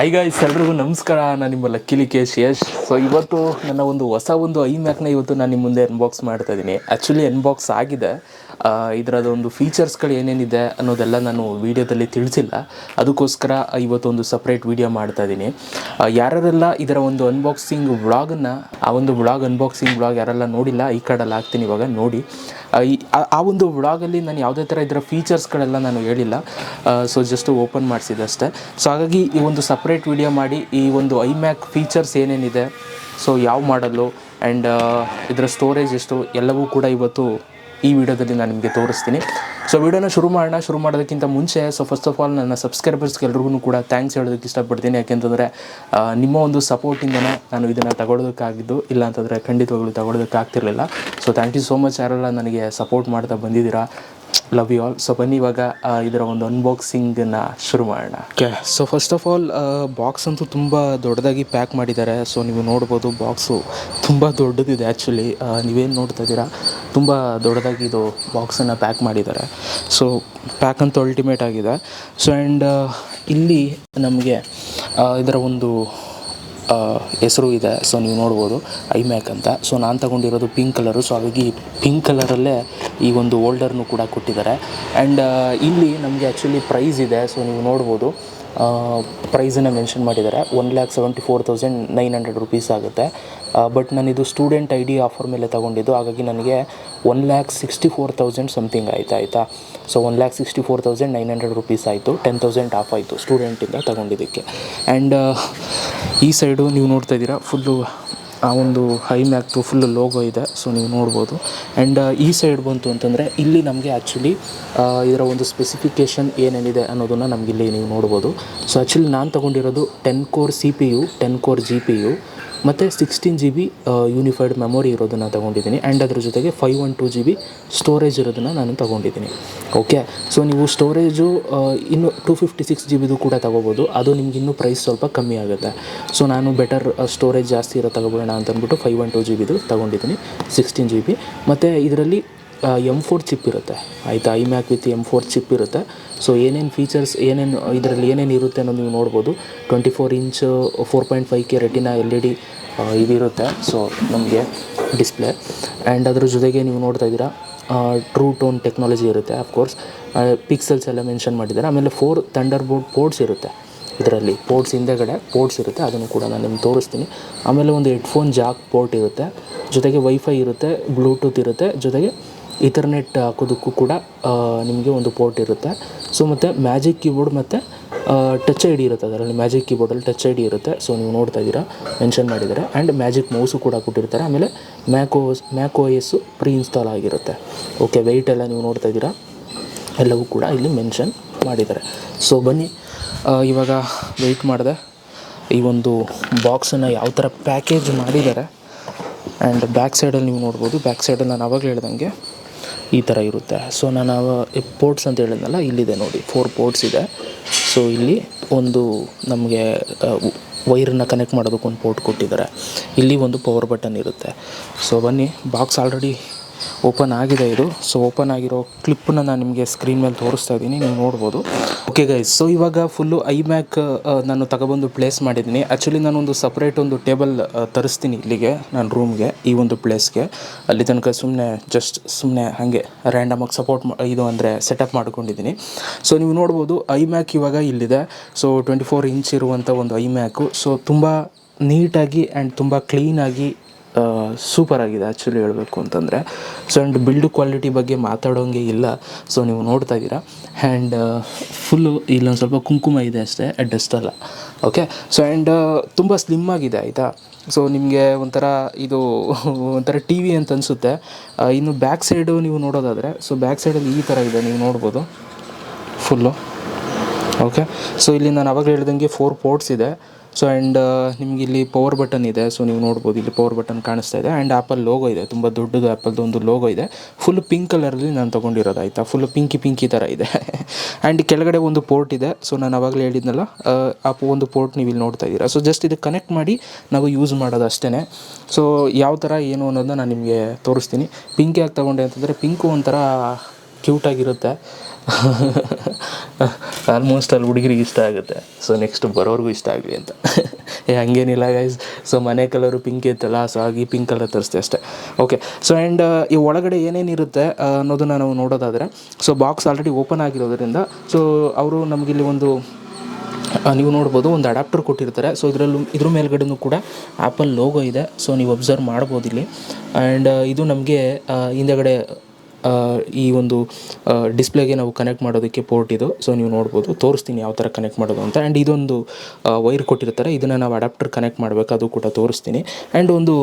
I guys ಎಲ್ರಿಗೂ ನಮಸ್ಕಾರ. ನಾನು ನಿಮ್ಮ ಲಕ್ಕಿಲಿ ಕೇಶ್ ಯಶ್. ಸೊ ಇವತ್ತು ನನ್ನ ಒಂದು ಹೊಸ ಒಂದು ಐ ಮ್ಯಾಕ್ನ ಇವತ್ತು ನಾನು ನಿಮ್ಮ ಮುಂದೆ ಅನ್ಬಾಕ್ಸ್ ಮಾಡ್ತಾ ಇದ್ದೀನಿ ಆ್ಯಕ್ಚುಲಿ ಅನ್ಬಾಕ್ಸ್ ಆಗಿದೆ. ಇದರದೊಂದು ಫೀಚರ್ಸ್ಗಳು ಏನೇನಿದೆ ಅನ್ನೋದೆಲ್ಲ ನಾನು ವೀಡಿಯೋದಲ್ಲಿ ತಿಳಿಸಿಲ್ಲ. ಅದಕ್ಕೋಸ್ಕರ ಇವತ್ತೊಂದು ಸಪ್ರೇಟ್ ವೀಡಿಯೋ ಮಾಡ್ತಾ ಇದ್ದೀನಿ ಯಾರೆಲ್ಲ ಇದರ ಒಂದು ಅನ್ಬಾಕ್ಸಿಂಗ್ ವ್ಲಾಗನ್ನು ಆ ಒಂದು ವ್ಲಾಗ್ ಅನ್ಬಾಕ್ಸಿಂಗ್ ವ್ಲಾಗ್ ಯಾರೆಲ್ಲ ನೋಡಿಲ್ಲ, ಈ ಕಾರ್ಡಲ್ಲಿ ಹಾಕ್ತೀನಿ ಇವಾಗ, ನೋಡಿ. ಆ, ಒಂದು ವ್ಲಾಗಲ್ಲಿ ನಾನು ಯಾವುದೇ ಥರ ಇದರ ಫೀಚರ್ಸ್ಗಳೆಲ್ಲ ನಾನು ಹೇಳಿಲ್ಲ. ಸೊ ಜಸ್ಟ್ ಓಪನ್ ಮಾಡಿಸಿದೆ ಅಷ್ಟೇ ಸೊ ಹಾಗಾಗಿ ಈ ಒಂದು ಸಪ್ರೇಟ್ ವಿಡಿಯೋ ಮಾಡಿ ಈ ಒಂದು ಐ ಮ್ಯಾಕ್ ಫೀಚರ್ಸ್ ಏನೇನಿದೆ ಸೊ ಯಾವ ಮಾಡಲು ಆ್ಯಂಡ್ ಇದರ ಸ್ಟೋರೇಜ್ ಎಷ್ಟು ಎಲ್ಲವೂ ಕೂಡ ಇವತ್ತು ಈ ವಿಡಿಯೋದಲ್ಲಿ ನಾನು ನಿಮಗೆ ತೋರಿಸ್ತೀನಿ. ಸೊ ವಿಡಿಯೋನ ಶುರು ಮಾಡೋಣ. ಶುರು ಮಾಡೋದಕ್ಕಿಂತ ಮುಂಚೆ ಸೊ ಫಸ್ಟ್ ಆಫ್ ಆಲ್ ನನ್ನ ಸಬ್ಸ್ಕ್ರೈಬರ್ಸ್ಗೆ ಎಲ್ರಿಗೂ ಕೂಡ ಥ್ಯಾಂಕ್ಸ್ ಹೇಳೋದಕ್ಕೆ ಇಷ್ಟಪಡ್ತೀನಿ. ಯಾಕೆಂತಂದರೆ ನಿಮ್ಮ ಒಂದು ಸಪೋರ್ಟಿಂದನೇ ನಾನು ಇದನ್ನು ತಗೊಳ್ಳೋದಕ್ಕಾಗಿದ್ದು, ಇಲ್ಲ ಅಂತಂದರೆ ಖಂಡಿತವಾಗ್ಲೂ ತಗೊಳ್ಳೋದಕ್ಕಾಗ್ತಿರ್ಲಿಲ್ಲ. So thank you so much ಯಾರೆಲ್ಲ ನನಗೆ ಸಪೋರ್ಟ್ ಮಾಡ್ತಾ ಬಂದಿದ್ದೀರಾ. ಲವ್ ಯು ಆಲ್ ಸೊ ಬನ್ನಿ ಇವಾಗ ಇದರ ಒಂದು ಅನ್ಬಾಕ್ಸಿಂಗನ್ನು ಶುರು ಮಾಡೋಣ. Okay so first of all box ಅಂತೂ ತುಂಬ ದೊಡ್ಡದಾಗಿ ಪ್ಯಾಕ್ ಮಾಡಿದ್ದಾರೆ. ಸೊ ನೀವು ನೋಡ್ಬೋದು ಬಾಕ್ಸು ತುಂಬ ದೊಡ್ಡದಿದೆ ಆ್ಯಕ್ಚುಲಿ ನೀವೇನು ನೋಡ್ತಾ ಇದ್ದೀರಾ? ತುಂಬ ದೊಡ್ಡದಾಗಿ ಇದು ಬಾಕ್ಸನ್ನು ಪ್ಯಾಕ್ ಮಾಡಿದ್ದಾರೆ. ಸೊ ಪ್ಯಾಕ್ ಅಂತೂ ಅಲ್ಟಿಮೇಟ್ ಆಗಿದೆ. ಸೊ ಆ್ಯಂಡ್ ಇಲ್ಲಿ ನಮಗೆ ಇದರ ಒಂದು ಹೆಸರು ಇದೆ. ಸೊ ನೀವು ನೋಡ್ಬೋದು ಐ ಮ್ಯಾಕ್ ಅಂತ. ಸೊ ನಾನು ತಗೊಂಡಿರೋದು ಪಿಂಕ್ ಕಲರು ಸೊ ಹಾಗಾಗಿ ಪಿಂಕ್ ಕಲರಲ್ಲೇ ಈ ಒಂದು ಓಲ್ಡರ್ನು ಕೂಡ ಕೊಟ್ಟಿದ್ದಾರೆ. ಆ್ಯಂಡ್ ಇಲ್ಲಿ ನಮಗೆ ಆ್ಯಕ್ಚುಲಿ ಪ್ರೈಸ್ ಇದೆ. ಸೊ ನೀವು ನೋಡ್ಬೋದು ಪ್ರೈಸನ್ನು ಮೆನ್ಷನ್ ಮಾಡಿದ್ದಾರೆ. One lakh seventy four thousand nine hundred rupees ಆಗುತ್ತೆ ಬಟ್ ನಾನಿದು ಸ್ಟೂಡೆಂಟ್ ಐ ಡಿ ಆಫರ್ ಮೇಲೆ ತಗೊಂಡಿದ್ದು. ಹಾಗಾಗಿ ನನಗೆ one lakh sixty four thousand something ಆಯ್ತು, ಆಯಿತಾ? So one lakh sixty four thousand nine hundred rupees ಆಯಿತು. ಟೆನ್ ತೌಸಂಡ್ ಆಫ್ ಆಯಿತು ಸ್ಟೂಡೆಂಟಿಂದ ತಗೊಂಡಿದ್ದಕ್ಕೆ. ಆ್ಯಂಡ್ ಈ ಸೈಡು ನೀವು ನೋಡ್ತಾ ಇದ್ದೀರಾ ಫುಲ್ಲು ಆ ಒಂದು ಹೈ ಮ್ಯಾಕ್ದು ಫುಲ್ ಲೋಗೋ ಇದೆ. ಸೊ ನೀವು ನೋಡ್ಬೋದು. ಆ್ಯಂಡ್ ಈ ಸೈಡ್ ಬಂತು ಅಂತಂದರೆ ಇಲ್ಲಿ ನಮಗೆ ಆ್ಯಕ್ಚುಲಿ ಇದರ ಒಂದು ಸ್ಪೆಸಿಫಿಕೇಷನ್ ಏನೇನಿದೆ ಅನ್ನೋದನ್ನು ನಮಗಿಲ್ಲಿ ನೀವು ನೋಡ್ಬೋದು. ಸೊ ಆ್ಯಕ್ಚುಲಿ ನಾನು ತೊಗೊಂಡಿರೋದು ten core C P U ten core G P U ಮತ್ತು sixteen G B unified memory ಇರೋದನ್ನು ತೊಗೊಂಡಿದ್ದೀನಿ. ಆ್ಯಂಡ್ ಅದ್ರ ಜೊತೆಗೆ five one two G B storage ಇರೋದನ್ನು ನಾನು ತೊಗೊಂಡಿದ್ದೀನಿ. ಓಕೆ ಸೊ ನೀವು ಸ್ಟೋರೇಜು ಇನ್ನು ಟೂ ಫಿಫ್ಟಿ ಸಿಕ್ಸ್ ಜಿ ಬಿದು ಕೂಡ ತೊಗೋಬೋದು. ಅದು ನಿಮ್ಗೆ ಇನ್ನೂ ಪ್ರೈಸ್ ಸ್ವಲ್ಪ ಕಮ್ಮಿ ಆಗುತ್ತೆ. ಸೊ ನಾನು ಬೆಟರ್ ಸ್ಟೋರೇಜ್ ಜಾಸ್ತಿ ಇರೋ ತಗೋಬೋಣ ಅಂತ ಅಂದ್ಬಿಟ್ಟು ಫೈವ್ ಒನ್ ಟು ಜಿ ಬಿದು ತೊಗೊಂಡಿದ್ದೀನಿ ಸಿಕ್ಸ್ಟೀನ್ ಜಿ ಬಿ ಮತ್ತು ಇದರಲ್ಲಿ ಎಂ ಫೋರ್ ಚಿಪ್ ಇರುತ್ತೆ. ಆಯಿತಾ? IMac with M four chip ಇರುತ್ತೆ. ಸೊ ಏನೇನು ಫೀಚರ್ಸ್ ಏನೇನು ಇದರಲ್ಲಿ ಏನೇನು ಇರುತ್ತೆ ಅನ್ನೋದು ನೀವು ನೋಡ್ಬೋದು. Twenty four inch four point five K retina L E D ಇದಿರುತ್ತೆ. ಸೊ ನಮಗೆ ಡಿಸ್ಪ್ಲೇ ಆ್ಯಂಡ್ ಅದ್ರ ಜೊತೆಗೆ ನೀವು ನೋಡ್ತಾ ಇದ್ದೀರಾ ಟ್ರೂ ಟೋನ್ ಟೆಕ್ನಾಲಜಿ ಇರುತ್ತೆ ಅಫ್ಕೋರ್ಸ್ ಪಿಕ್ಸೆಲ್ಸ್ ಎಲ್ಲ ಮೆನ್ಷನ್ ಮಾಡಿದ್ದಾರೆ. ಆಮೇಲೆ ಫೋರ್ ಥಂಡರ್ ಬೋರ್ಡ್ ಪೋರ್ಟ್ಸ್ ಇರುತ್ತೆ ಇದರಲ್ಲಿ. ಪೋರ್ಟ್ಸ್ ಹಿಂದೆಗಡೆ ಪೋರ್ಟ್ಸ್ ಇರುತ್ತೆ. ಅದನ್ನು ಕೂಡ ನಾನು ನಿಮ್ಗೆ ತೋರಿಸ್ತೀನಿ. ಆಮೇಲೆ ಒಂದು ಹೆಡ್ಫೋನ್ ಜಾಕ್ ಪೋರ್ಟ್ ಇರುತ್ತೆ. ಜೊತೆಗೆ ವೈಫೈ ಇರುತ್ತೆ ಬ್ಲೂಟೂತ್ ಇರುತ್ತೆ. ಜೊತೆಗೆ ಇಥರ್ನೆಟ್ ಹಾಕೋದಕ್ಕೂ ಕೂಡ ನಿಮಗೆ ಒಂದು ಪೋರ್ಟ್ ಇರುತ್ತೆ. ಸೊ ಮತ್ತು ಮ್ಯಾಜಿಕ್ ಕೀಬೋರ್ಡ್ ಮತ್ತು ಟಚ್ ಐ ಡಿ ಇರುತ್ತೆ ಅದರಲ್ಲಿ. ಮ್ಯಾಜಿಕ್ ಕೀಬೋರ್ಡಲ್ಲಿ ಟಚ್ ಐ ಡಿ ಇರುತ್ತೆ. ಸೊ ನೀವು ನೋಡ್ತಾ ಇದ್ದೀರಾ ಮೆನ್ಷನ್ ಮಾಡಿದ್ದಾರೆ. ಆ್ಯಂಡ್ ಮ್ಯಾಜಿಕ್ ಮೌಸು ಕೂಡ ಕೊಟ್ಟಿರ್ತಾರೆ. ಆಮೇಲೆ ಮ್ಯಾಕೋಸ್ ಮ್ಯಾಕೋ ಎಸ್ಸು ಪ್ರೀ ಇನ್ಸ್ಟಾಲ್ ಆಗಿರುತ್ತೆ. ಓಕೆ ವೆಯ್ಟ್ ಎಲ್ಲ ನೀವು ನೋಡ್ತಾ ಇದ್ದೀರಾ? ಎಲ್ಲವೂ ಕೂಡ ಇಲ್ಲಿ ಮೆನ್ಷನ್ ಮಾಡಿದ್ದಾರೆ. ಸೊ ಬನ್ನಿ. ಇವಾಗ ವೆಯ್ಟ್ ಮಾಡಿದೆ. ಈ ಒಂದು ಬಾಕ್ಸನ್ನು ಯಾವ ಥರ ಪ್ಯಾಕೇಜ್ ಮಾಡಿದ್ದಾರೆ. ಆ್ಯಂಡ್ ಬ್ಯಾಕ್ ಸೈಡಲ್ಲಿ ನೀವು ನೋಡ್ಬೋದು. ಬ್ಯಾಕ್ ಸೈಡಲ್ಲಿ ನಾನು ಅವಾಗಲೇ ಹೇಳ್ದಂಗೆ ಈ ಥರ ಇರುತ್ತೆ. ಸೊ ನಾನು ಪೋರ್ಟ್ಸ್ ಅಂತ ಹೇಳಿದ್ನಲ್ಲ, ಇಲ್ಲಿದೆ ನೋಡಿ. ಫೋರ್ ಪೋರ್ಟ್ಸ್ ಇದೆ. ಸೊ ಇಲ್ಲಿ ಒಂದು ನಮಗೆ ವೈರನ್ನು ಕನೆಕ್ಟ್ ಮಾಡೋದಕ್ಕೊಂದು ಪೋರ್ಟ್ ಕೊಟ್ಟಿದ್ದಾರೆ. ಇಲ್ಲಿ ಒಂದು ಪವರ್ ಬಟನ್ ಇರುತ್ತೆ. ಸೊ ಬನ್ನಿ ಬಾಕ್ಸ್ ಆಲ್ರೆಡಿ ಓಪನ್ ಆಗಿದೆ ಇದು. ಸೊ ಓಪನ್ ಆಗಿರೋ ಕ್ಲಿಪ್ಪನ್ನು ನಾನು ನಿಮಗೆ ಸ್ಕ್ರೀನ್ ಮೇಲೆ ತೋರಿಸ್ತಾ ಇದ್ದೀನಿ. ನೀವು ನೋಡ್ಬೋದು. ಓಕೆ ಗೈಸ್ ಸೊ ಇವಾಗ ಫುಲ್ಲು ಐ ಮ್ಯಾಕ್ ನಾನು ತಗೊಬಂದು ಪ್ಲೇಸ್ ಮಾಡಿದ್ದೀನಿ. ಆ್ಯಕ್ಚುಲಿ ನಾನೊಂದು ಸಪ್ರೇಟ್ ಒಂದು ಟೇಬಲ್ ತರಿಸ್ತೀನಿ ಇಲ್ಲಿಗೆ ನನ್ನ ರೂಮ್ಗೆ ಈ ಒಂದು ಪ್ಲೇಸ್ಗೆ ಅಲ್ಲಿ ತನಕ ಸುಮ್ಮನೆ ಜಸ್ಟ್ ಸುಮ್ಮನೆ ಹಾಗೆ ರ್ಯಾಂಡಮಾಗಿ ಸಪೋರ್ಟ್ ಇದು ಅಂದರೆ ಸೆಟಪ್ ಮಾಡ್ಕೊಂಡಿದ್ದೀನಿ. ಸೊ ನೀವು ನೋಡ್ಬೋದು ಐ ಮ್ಯಾಕ್ ಇವಾಗ ಇಲ್ಲಿದೆ. ಸೊ ಟ್ವೆಂಟಿ ಫೋರ್ ಇಂಚ್ ಇರುವಂಥ ಒಂದು ಐ ಮ್ಯಾಕು ಸೊ ತುಂಬ ನೀಟಾಗಿ ಆ್ಯಂಡ್ ತುಂಬ ಕ್ಲೀನಾಗಿ ಸೂಪರ್ ಆಗಿದೆ ಆ್ಯಕ್ಚುಲಿ ಹೇಳಬೇಕು ಅಂತಂದರೆ. ಸೊ ಆ್ಯಂಡ್ ಬಿಲ್ಡ್ ಕ್ವಾಲಿಟಿ ಬಗ್ಗೆ ಮಾತಾಡೋಂಗೆ ಇಲ್ಲ. ಸೊ ನೀವು ನೋಡ್ತಾ ಇದ್ದೀರಾ. ಆ್ಯಂಡ್ ಫುಲ್ಲು ಇಲ್ಲೊಂದು ಸ್ವಲ್ಪ ಕುಂಕುಮ ಇದೆ ಅಷ್ಟೇ ಡಸ್ಟ್ ಅಲ್ಲ ಓಕೆ ಸೊ ಆ್ಯಂಡ್ ತುಂಬ ಸ್ಲಿಮ್ ಆಗಿದೆ, ಆಯಿತಾ? ಸೊ ನಿಮಗೆ ಒಂಥರ ಇದು ಒಂಥರ ಟಿ ವಿ ಅಂತ ಅನಿಸುತ್ತೆ. ಇನ್ನು ಬ್ಯಾಕ್ ಸೈಡು ನೀವು ನೋಡೋದಾದರೆ ಸೊ ಬ್ಯಾಕ್ ಸೈಡಲ್ಲಿ ಈ ಥರ ಇದೆ, ನೀವು ನೋಡ್ಬೋದು. ಫುಲ್ಲು ಓಕೆ ಸೊ ಇಲ್ಲಿ ನಾನು ಅವಾಗ ಹೇಳ್ದಂಗೆ ಫೋರ್ ಪೋರ್ಟ್ಸ್ ಇದೆ. ಸೊ ಆ್ಯಂಡ್ ನಿಮ್ಗೆ ಇಲ್ಲಿ ಪವರ್ ಬಟನ್ ಇದೆ. ಸೊ ನೀವು ನೋಡ್ಬೋದು ಇಲ್ಲಿ ಪವರ್ ಬಟನ್ ಕಾಣಿಸ್ತಾ ಇದೆ. ಆ್ಯಂಡ್ ಆ್ಯಪಲ್ ಲೋಗೋ ಇದೆ. ತುಂಬ ದೊಡ್ಡದು ಆ್ಯಪಲ್ದು ಒಂದು ಲೋಗೋ ಇದೆ. ಫುಲ್ ಪಿಂಕ್ ಕಲರಲ್ಲಿ ನಾನು ತೊಗೊಂಡಿರೋದು ಆಯಿತಾ? ಫುಲ್ ಪಿಂಕಿ ಪಿಂಕಿ ಥರ ಇದೆ. ಆ್ಯಂಡ್ ಕೆಳಗಡೆ ಒಂದು ಪೋರ್ಟ್ ಇದೆ. ಸೊ ನಾನು ಆವಾಗಲೇ ಹೇಳಿದ್ನಲ್ಲ ಆ, ಆ ಒಂದು ಪೋರ್ಟ್ ನೀವು ಇಲ್ಲಿ ನೋಡ್ತಾ ಇದ್ದೀರಾ. ಸೊ ಜಸ್ಟ್ ಇದು ಕನೆಕ್ಟ್ ಮಾಡಿ ನಾವು ಯೂಸ್ ಮಾಡೋದು ಅಷ್ಟೇ ಸೊ ಯಾವ ಥರ ಏನು ಅನ್ನೋದನ್ನ ನಾನು ನಿಮಗೆ ತೋರಿಸ್ತೀನಿ. ಪಿಂಕ್ ಯಾಕೆ ತೊಗೊಂಡೆ ಅಂತಂದರೆ ಪಿಂಕು ಒಂಥರ ಕ್ಯೂಟಾಗಿರುತ್ತೆ ಆಲ್ಮೋಸ್ಟ್ ಅಲ್ಲಿ ಹುಡುಗರಿಗೆ ಇಷ್ಟ ಆಗುತ್ತೆ. ಸೊ ನೆಕ್ಸ್ಟ್ ಬರೋರಿಗೂ ಇಷ್ಟ ಆಗಲಿ ಅಂತ. ಏ, ಹಂಗೇನಿಲ್ಲ ಗೈಸ್ ಸೊ ಮನೆ ಕಲರು ಪಿಂಕ್ ಇತ್ತಲ್ಲ ಸೊ ಆಗಿ ಪಿಂಕ್ ಕಲರ್ ತರಿಸ್ದೆ ಅಷ್ಟೇ. ಓಕೆ ಸೊ ಆ್ಯಂಡ್ ಈ ಒಳಗಡೆ ಏನೇನಿರುತ್ತೆ ಅನ್ನೋದನ್ನು ನಾವು ನೋಡೋದಾದರೆ ಸೊ ಬಾಕ್ಸ್ ಆಲ್ರೆಡಿ ಓಪನ್ ಆಗಿರೋದ್ರಿಂದ ಸೊ ಅವರು ನಮಗಿಲ್ಲಿ ಒಂದು ನೀವು ನೋಡ್ಬೋದು, ಒಂದು ಅಡಾಪ್ಟರ್ ಕೊಟ್ಟಿರ್ತಾರೆ. ಸೊ ಇದರಲ್ಲೂ, ಇದ್ರ ಮೇಲ್ಗಡೆನೂ ಕೂಡ ಆ್ಯಪಲ್ ಲೋಗೋ ಇದೆ. ಸೊ ನೀವು ಅಬ್ಸರ್ವ್ ಮಾಡ್ಬೋದು ಇಲ್ಲಿ. ಆ್ಯಂಡ್ ಇದು ನಮಗೆ ಹಿಂದೆಗಡೆ ಈ ಒಂದು ಡಿಸ್ಪ್ಲೇಗೆ ನಾವು ಕನೆಕ್ಟ್ ಮಾಡೋದಕ್ಕೆ ಪೋರ್ಟ್ ಇದು. ಸೊ ನೀವು ನೋಡ್ಬೋದು, ತೋರಿಸ್ತೀನಿ ಯಾವ ಥರ ಕನೆಕ್ಟ್ ಮಾಡೋದು ಅಂತ. ಆ್ಯಂಡ್ ಇದೊಂದು ವೈರ್ ಕೊಟ್ಟಿರ್ತಾರೆ ಇದನ್ನು ನಾವು ಅಡಾಪ್ಟರ್ ಕನೆಕ್ಟ್ ಮಾಡಬೇಕು, ಅದು ಕೂಡ ತೋರಿಸ್ತೀನಿ. ಆ್ಯಂಡ್ ಒಂದು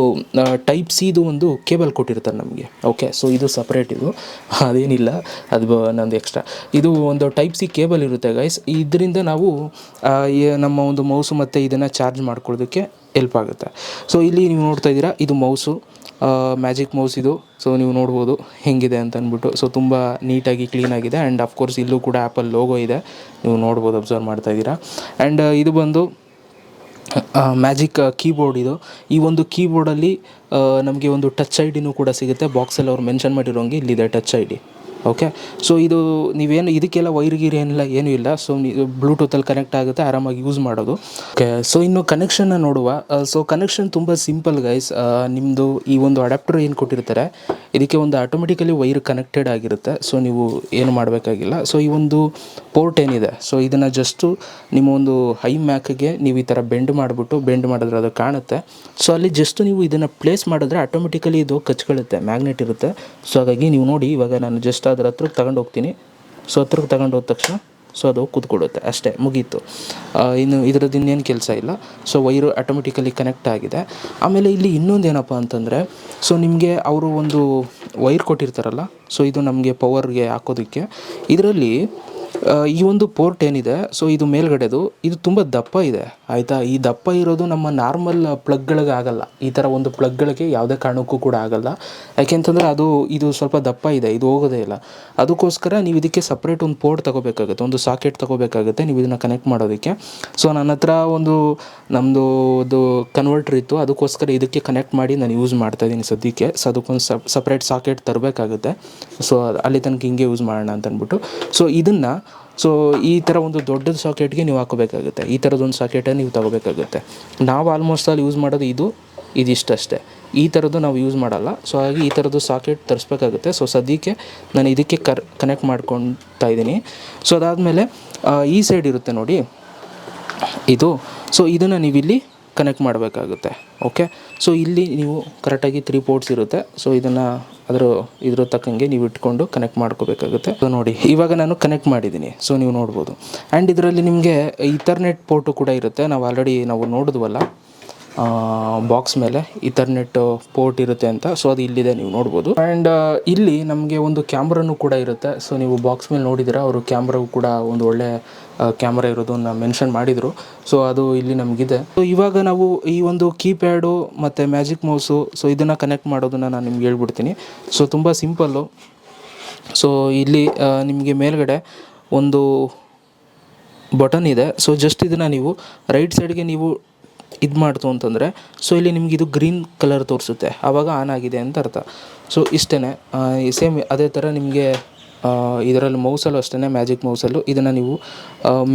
ಟೈಪ್ ಸಿದು ಒಂದು ಕೇಬಲ್ ಕೊಟ್ಟಿರ್ತಾರೆ ನಮಗೆ. ಓಕೆ ಸೊ ಇದು ಸಪ್ರೇಟ್ ಇದು. ಅದೇನಿಲ್ಲ, ಅದು ನಂದು ಎಕ್ಸ್ಟ್ರಾ ಇದು ಒಂದು ಟೈಪ್ ಸಿ ಕೇಬಲ್ ಇರುತ್ತೆ ಗೈಸ್ ಇದರಿಂದ ನಾವು ನಮ್ಮ ಒಂದು ಮೌಸು ಮತ್ತು ಇದನ್ನು ಚಾರ್ಜ್ ಮಾಡ್ಕೊಳ್ಳೋದಕ್ಕೆ ಹೆಲ್ಪ್ ಆಗುತ್ತೆ. ಸೊ ಇಲ್ಲಿ ನೀವು ನೋಡ್ತಾ ಇದ್ದೀರಾ, ಇದು ಮೌಸು. ಮ್ಯಾಜಿಕ್ ಮೌಸ್ ಇದು. ಸೊ ನೀವು ನೋಡ್ಬೋದು ಹೆಂಗಿದೆ ಅಂತ ಅಂದ್ಬಿಟ್ಟು ಸೊ ತುಂಬ ನೀಟಾಗಿ ಕ್ಲೀನಾಗಿದೆ ಆ್ಯಂಡ್ ಅಫ್ಕೋರ್ಸ್ ಇಲ್ಲೂ ಕೂಡ ಆ್ಯಪಲ್ ಲೋಗೋ ಇದೆ. ನೀವು ನೋಡ್ಬೋದು ಅಬ್ಸರ್ವ್ ಮಾಡ್ತಾ ಇದ್ದೀರಾ. ಆ್ಯಂಡ್ ಇದು ಬಂದು ಮ್ಯಾಜಿಕ್ ಕೀಬೋರ್ಡ್ ಇದು. ಈ ಒಂದು ಕೀಬೋರ್ಡಲ್ಲಿ ನಮಗೆ ಒಂದು ಟಚ್ ಐ ಡಿನೂ ಕೂಡ ಸಿಗುತ್ತೆ. ಬಾಕ್ಸಲ್ಲಿ ಅವ್ರು ಮೆನ್ಷನ್ ಮಾಡಿರೋಂಗೆ ಇಲ್ಲಿದೆ touch I D okay so ಇದು ನೀವೇನು ಇದಕ್ಕೆಲ್ಲ ವೈರ್ ಗೀರ್ ಏನಿಲ್ಲ, ಏನೂ ಇಲ್ಲ. ಸೊ ಬ್ಲೂಟೂತಲ್ಲಿ ಕನೆಕ್ಟ್ ಆಗುತ್ತೆ, ಆರಾಮಾಗಿ ಯೂಸ್ ಮಾಡೋದು. ಓಕೆ ಸೊ ಇನ್ನು ಕನೆಕ್ಷನ್ನ ನೋಡುವ. ಸೊ ಕನೆಕ್ಷನ್ ತುಂಬ ಸಿಂಪಲ್ ಗೈಸ್ ನಿಮ್ಮದು ಈ ಒಂದು ಅಡಾಪ್ಟರ್ ಏನು ಕೊಟ್ಟಿರ್ತಾರೆ, ಇದಕ್ಕೆ ಒಂದು ಆಟೋಮೆಟಿಕಲಿ ವೈರ್ ಕನೆಕ್ಟೆಡ್ ಆಗಿರುತ್ತೆ. ಸೊ ನೀವು ಏನು ಮಾಡಬೇಕಾಗಿಲ್ಲ. ಸೊ ಈ ಒಂದು ಪೋರ್ಟ್ ಏನಿದೆ ಸೊ ಇದನ್ನು ಜಸ್ಟು ನಿಮ್ಮ ಒಂದು ಹೈ ಮ್ಯಾಕ್ಗೆ ನೀವು ಈ ಥರ ಬೆಂಡ್ ಮಾಡಿಬಿಟ್ಟು ಬೆಂಡ್ ಮಾಡಿದ್ರೆ ಅದು ಕಾಣುತ್ತೆ. ಸೊ ಅಲ್ಲಿ ಜಸ್ಟ್ ನೀವು ಇದನ್ನು ಪ್ಲೇಸ್ ಮಾಡಿದ್ರೆ ಆಟೋಮೆಟಿಕಲಿ ಇದು ಕಚ್ಕೊಳ್ಳುತ್ತೆ ಮ್ಯಾಗ್ನೆಟ್ ಇರುತ್ತೆ. ಸೊ ಹಾಗಾಗಿ ನೀವು ನೋಡಿ, ಇವಾಗ ನಾನು ಜಸ್ಟ್ ಅದ್ರ ಹತ್ರಕ್ಕೆ ತಗೊಂಡು ಹೋಗ್ತೀನಿ. ಸೊ ಹತ್ರಕ್ಕೆ ತಗೊಂಡು ಹೋದ ತಕ್ಷಣ ಸೊ ಅದು ಕೂತ್ಕೊಡುತ್ತೆ ಅಷ್ಟೇ, ಮುಗೀತು. ಇನ್ನು ಇದರದ್ದು ಇನ್ನೇನು ಕೆಲಸ ಇಲ್ಲ. ಸೊ ವೈರು ಆಟೋಮೆಟಿಕಲಿ ಕನೆಕ್ಟ್ ಆಗಿದೆ. ಆಮೇಲೆ ಇಲ್ಲಿ ಇನ್ನೊಂದು ಏನಪ್ಪ ಅಂತಂದರೆ, ಸೊ ನಿಮಗೆ ಅವರು ಒಂದು ವೈರ್ ಕೊಟ್ಟಿರ್ತಾರಲ್ಲ, ಸೊ ಇದು ನಮಗೆ ಪವರ್ಗೆ ಹಾಕೋದಕ್ಕೆ. ಇದರಲ್ಲಿ ಈ ಒಂದು ಪೋರ್ಟ್ ಏನಿದೆ ಸೊ ಇದು ಮೇಲ್ಗಡೆದು, ಇದು ತುಂಬ ದಪ್ಪ ಇದೆ, ಆಯಿತಾ? ಈ ದಪ್ಪ ಇರೋದು ನಮ್ಮ ನಾರ್ಮಲ್ ಪ್ಲಗ್ಗಳಿಗೆ ಆಗಲ್ಲ. ಈ ಥರ ಒಂದು ಪ್ಲಗ್ಗಳಿಗೆ ಯಾವುದೇ ಕಾರಣಕ್ಕೂ ಕೂಡ ಆಗಲ್ಲ. ಯಾಕೆಂತಂದರೆ ಅದು, ಇದು ಸ್ವಲ್ಪ ದಪ್ಪ ಇದೆ, ಇದು ಹೋಗೋದೇ ಇಲ್ಲ. ಅದಕ್ಕೋಸ್ಕರ ನೀವು ಇದಕ್ಕೆ ಸಪ್ರೇಟ್ ಒಂದು ಪೋರ್ಟ್ ತಗೋಬೇಕಾಗುತ್ತೆ, ಒಂದು ಸಾಕೆಟ್ ತಗೋಬೇಕಾಗುತ್ತೆ ನೀವು ಇದನ್ನು ಕನೆಕ್ಟ್ ಮಾಡೋದಕ್ಕೆ. ಸೊ ನನ್ನ ಹತ್ರ ಒಂದು ನಮ್ಮದು ಒಂದು ಕನ್ವರ್ಟರ್ ಇತ್ತು, ಅದಕ್ಕೋಸ್ಕರ ಇದಕ್ಕೆ ಕನೆಕ್ಟ್ ಮಾಡಿ ನಾನು ಯೂಸ್ ಮಾಡ್ತಾ ಇದ್ದೀನಿ ಸದ್ಯಕ್ಕೆ. ಸೊ ಅದಕ್ಕೊಂದು ಸಪ್ ಸಪ್ರೇಟ್ ಸಾಕೆಟ್ ತರಬೇಕಾಗುತ್ತೆ. ಸೊ ಅಲ್ಲಿ ತನಕ ಹಿಂಗೆ ಯೂಸ್ ಮಾಡೋಣ ಅಂತ ಅಂದ್ಬಿಟ್ಟು ಸೊ ಇದನ್ನು ಸೊ ಈ ಥರ ಒಂದು ದೊಡ್ಡದು ಸಾಕೆಟ್ಗೆ ನೀವು ಹಾಕೋಬೇಕಾಗುತ್ತೆ ಈ ಥರದೊಂದು ಸಾಕೆಟನ್ನು ನೀವು ತಗೋಬೇಕಾಗುತ್ತೆ. ನಾವು ಆಲ್ಮೋಸ್ಟ್ ಅಲ್ಲಿ ಯೂಸ್ ಮಾಡೋದು ಇದು ಇದಿಷ್ಟಷ್ಟೇ ಈ ಥರದ್ದು ನಾವು ಯೂಸ್ ಮಾಡಲ್ಲ. ಸೊ ಹಾಗಾಗಿ ಈ ಥರದ್ದು ಸಾಕೆಟ್ ತರಿಸ್ಬೇಕಾಗುತ್ತೆ. ಸೊ ಸದ್ಯಕ್ಕೆ ನಾನು ಇದಕ್ಕೆ ಕರ್ ಕನೆಕ್ಟ್ ಮಾಡ್ಕೊತಾ ಇದ್ದೀನಿ. ಸೊ ಅದಾದಮೇಲೆ ಈ ಸೈಡ್ ಇರುತ್ತೆ ನೋಡಿ. ಇದು. ಸೊ ಇದನ್ನು ನೀವಿಲ್ಲಿ ಕನೆಕ್ಟ್ ಮಾಡಬೇಕಾಗುತ್ತೆ. ಓಕೆ ಸೊ ಇಲ್ಲಿ ನೀವು ಕರೆಕ್ಟಾಗಿ ತ್ರೀ ಪೋರ್ಟ್ಸ್ ಇರುತ್ತೆ. ಸೊ ಇದನ್ನು ಅದರ, ಇದ್ರ ತಕ್ಕಂಗೆ ನೀವು ಇಟ್ಕೊಂಡು ಕನೆಕ್ಟ್ ಮಾಡ್ಕೋಬೇಕಾಗುತ್ತೆ. ಸೊ ನೋಡಿ, ಇವಾಗ ನಾನು ಕನೆಕ್ಟ್ ಮಾಡಿದ್ದೀನಿ. ಸೊ ನೀವು ನೋಡ್ಬೋದು. ಆ್ಯಂಡ್ ಇದರಲ್ಲಿ ನಿಮಗೆ ಇಥರ್ನೆಟ್ ಪೋರ್ಟು ಕೂಡ ಇರುತ್ತೆ. ನಾವು ಆಲ್ರೆಡಿ ನಾವು ನೋಡಿದ್ವಲ್ಲ. ಬಾಕ್ಸ್ ಮೇಲೆ ಇಥರ್ನೆಟ್ ಪೋರ್ಟ್ ಇರುತ್ತೆ ಅಂತ. ಸೊ ಅದು ಇಲ್ಲಿದೆ, ನೀವು ನೋಡ್ಬೋದು. ಆ್ಯಂಡ್ ಇಲ್ಲಿ ನಮಗೆ ಒಂದು ಕ್ಯಾಮ್ರಾನು ಕೂಡ ಇರುತ್ತೆ. ಸೊ ನೀವು ಬಾಕ್ಸ್ ಮೇಲೆ ನೋಡಿದ್ರೆ ಅವರು ಕ್ಯಾಮ್ರಾವು ಕೂಡ ಒಂದು ಒಳ್ಳೆ ಕ್ಯಾಮ್ರಾ ಇರೋದನ್ನು ಮೆನ್ಷನ್ ಮಾಡಿದರು. ಸೊ ಅದು ಇಲ್ಲಿ ನಮಗಿದೆ. ಸೊ ಇವಾಗ ನಾವು ಈ ಒಂದು ಕೀಪ್ಯಾಡು ಮತ್ತು ಮ್ಯಾಜಿಕ್ ಮೌಸು ಸೊ ಇದನ್ನು ಕನೆಕ್ಟ್ ಮಾಡೋದನ್ನು ನಾನು ನಿಮ್ಗೆ ಹೇಳ್ಬಿಡ್ತೀನಿ. ಸೊ ತುಂಬ ಸಿಂಪಲ್ಲು ಸೊ ಇಲ್ಲಿ ನಿಮಗೆ ಮೇಲ್ಗಡೆ ಒಂದು ಬಟನ್ ಇದೆ. ಸೊ ಜಸ್ಟ್ ಇದನ್ನು ನೀವು ರೈಟ್ ಸೈಡ್ಗೆ ನೀವು ಇದು ಮಾಡ್ತು ಅಂತಂದರೆ ಸೊ ಇಲ್ಲಿ ನಿಮ್ಗೆ ಇದು ಗ್ರೀನ್ ಕಲರ್ ತೋರಿಸುತ್ತೆ. ಆವಾಗ ಆನ್ ಆಗಿದೆ ಅಂತ ಅರ್ಥ. ಸೊ ಇಷ್ಟೇ ಸೇಮ್ ಅದೇ ಥರ ನಿಮಗೆ ಇದರಲ್ಲಿ ಮೌಸಲ್ಲೂ ಅಷ್ಟೇ ಮ್ಯಾಜಿಕ್ ಮೌಸಲ್ಲು ಇದನ್ನು ನೀವು